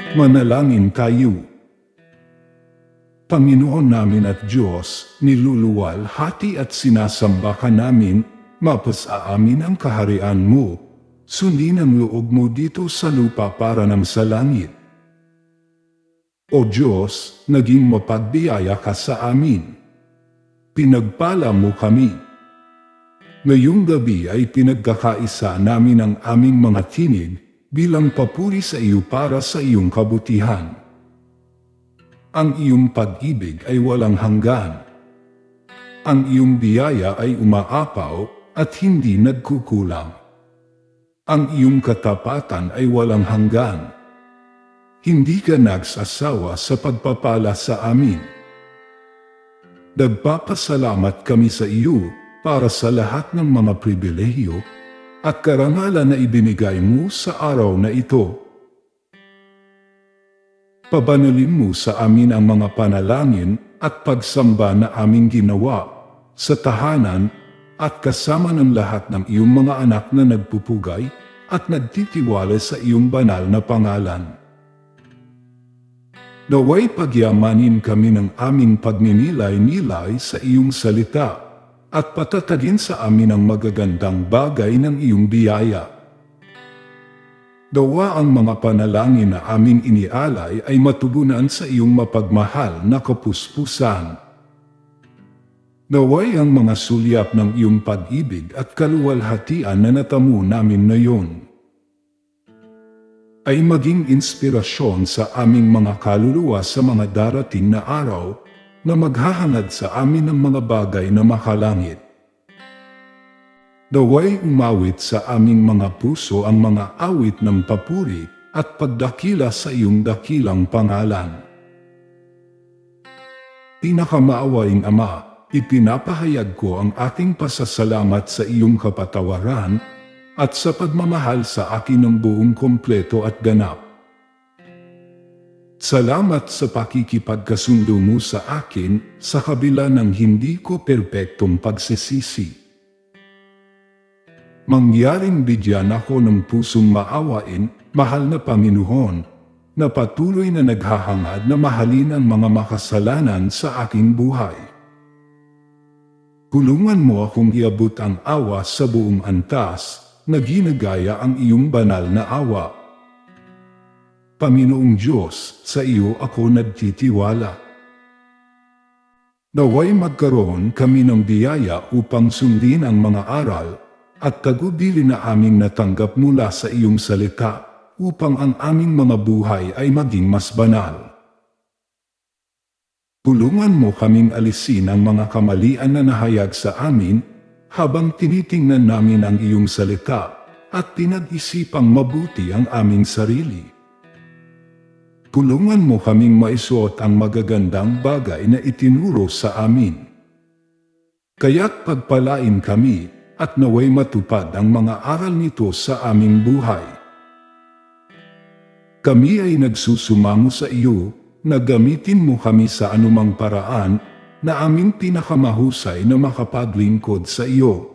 Manalangin tayo. Panginoon namin at Diyos, niluluwal, hati at sinasamba ka namin, mapasa amin ang kaharian mo. Sundin ang loob mo dito sa lupa para ng sa langit. O Diyos, naging mapagbiyaya ka sa amin. Pinagpala mo kami. Ngayong gabi ay pinagkakaisa namin ang aming mga tinig bilang papuri sa iyo para sa iyong kabutihan. Ang iyong pag-ibig ay walang hanggan. Ang iyong biyaya ay umaapaw at hindi nagkukulang. Ang iyong katapatan ay walang hanggan. Hindi ka nagsasawa sa pagpapala sa amin. Nagpapasalamat kami sa iyo para sa lahat ng mga pribilehiyo at karangalan na ibinigay mo sa araw na ito. Pabanalin mo sa amin ang mga panalangin at pagsamba na aming ginawa sa tahanan at kasama ng lahat ng iyong mga anak na nagpupugay at nagtitiwala sa iyong banal na pangalan. Naway pagyamanin kami ng aming pagninilay-nilay sa iyong salita at patatagin sa amin ang magagandang bagay ng iyong biyaya. Dawa ang mga panalangin na aming inialay ay matugunan sa iyong mapagmahal na kapuspusan. Naway ang mga sulyap ng iyong pag-ibig at kaluwalhatian na natamo namin ngayon ay maging inspirasyon sa aming mga kaluluwa sa mga darating na araw na maghahangad sa amin ng mga bagay na makalangit. Naway umawit sa aming mga puso ang mga awit ng papuri at pagdakila sa iyong dakilang pangalan. Pinakamaawaing Ama, ipinapahayag ko ang aking pasasalamat sa iyong kapatawaran at sa pagmamahal sa akin ng buong kompleto at ganap. Salamat sa pakikipagkasundo mo sa akin sa kabila ng hindi ko perpektong pagsisisi. Mangyaring bigyan ako ng pusong maawain, mahal na Panginoon, na patuloy na naghahangad na mahalin ang mga makasalanan sa aking buhay. Kulungan mo akong iabot ang awa sa buong antas na ginagaya ang iyong banal na awa. Panginoong Diyos, sa iyo ako nagtitiwala. Naway magkaroon kami ng biyaya upang sundin ang mga aral at tagubili na aming natanggap mula sa iyong salita upang ang aming mga buhay ay maging mas banal. Tulungan mo kaming alisin ang mga kamalian na nahayag sa amin habang tinitingnan namin ang iyong salita at pinag-isipang mabuti ang aming sarili. Tulungan mo kaming maisuot ang magagandang bagay na itinuro sa amin. Kaya't pagpalain kami at naway matupad ang mga aral nito sa aming buhay. Kami ay nagsusumamo sa iyo na gamitin mo kami sa anumang paraan na aming pinakamahusay na makapaglingkod sa iyo.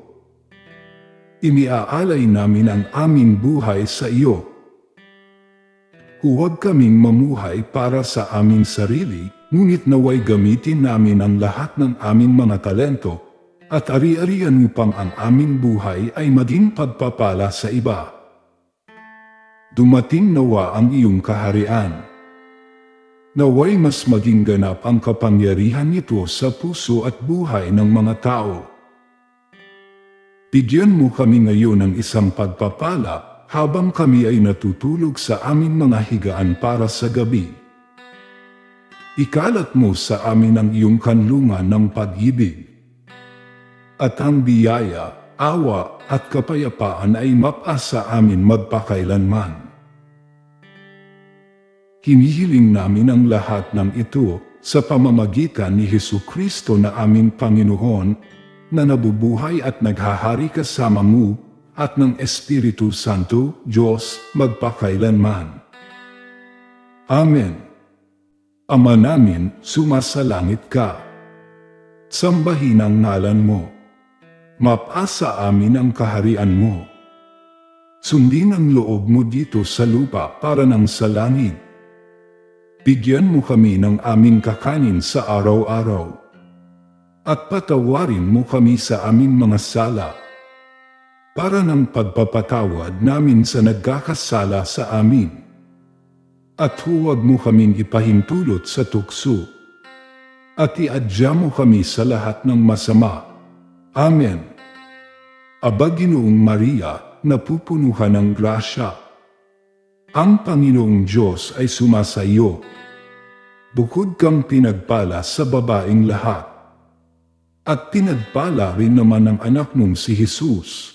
Iniaalay namin ang aming buhay sa iyo. Huwag kaming mamuhay para sa aming sarili, ngunit naway gamitin namin ang lahat ng aming mga talento at ari-arian upang ang aming buhay ay maging pagpapala sa iba. Dumating nawa ang iyong kaharian. Naway mas maging ganap ang kapangyarihan nito sa puso at buhay ng mga tao. Bigyan mo kami ngayon ng isang pagpapala habang kami ay natutulog sa aming mga higaan para sa gabi. Ikalat mo sa amin ang iyong kanlungan ng pag-ibig at ang biyaya, awa at kapayapaan ay mapasa amin magpakailanman. Hinihiling namin ang lahat ng ito sa pamamagitan ni Hesu Kristo na aming Panginoon na nabubuhay at naghahari kasama mo at ng Espiritu Santo, Diyos, magpakailanman. Amen. Ama namin, sumasalangit ka. Sambahin ang ngalan mo Mapasa amin ang kaharian mo. Sundin ang loob mo dito sa lupa para ng sa langit. Bigyan mo kami ng aming kakanin sa araw-araw. At patawarin mo kami sa aming mga sala. Para ng pagpapatawad namin sa nagkakasala sa amin. At huwag mo kaming ipahintulot sa tukso. At iadya mo kami sa lahat ng masama. Amen. Aba Ginoong Maria, napupunuhan ng grasya. Ang Panginoong Diyos ay sumasa iyo. Bukod kang pinagpala sa babaeng lahat. At pinagpala rin naman ang anak mong si Jesus.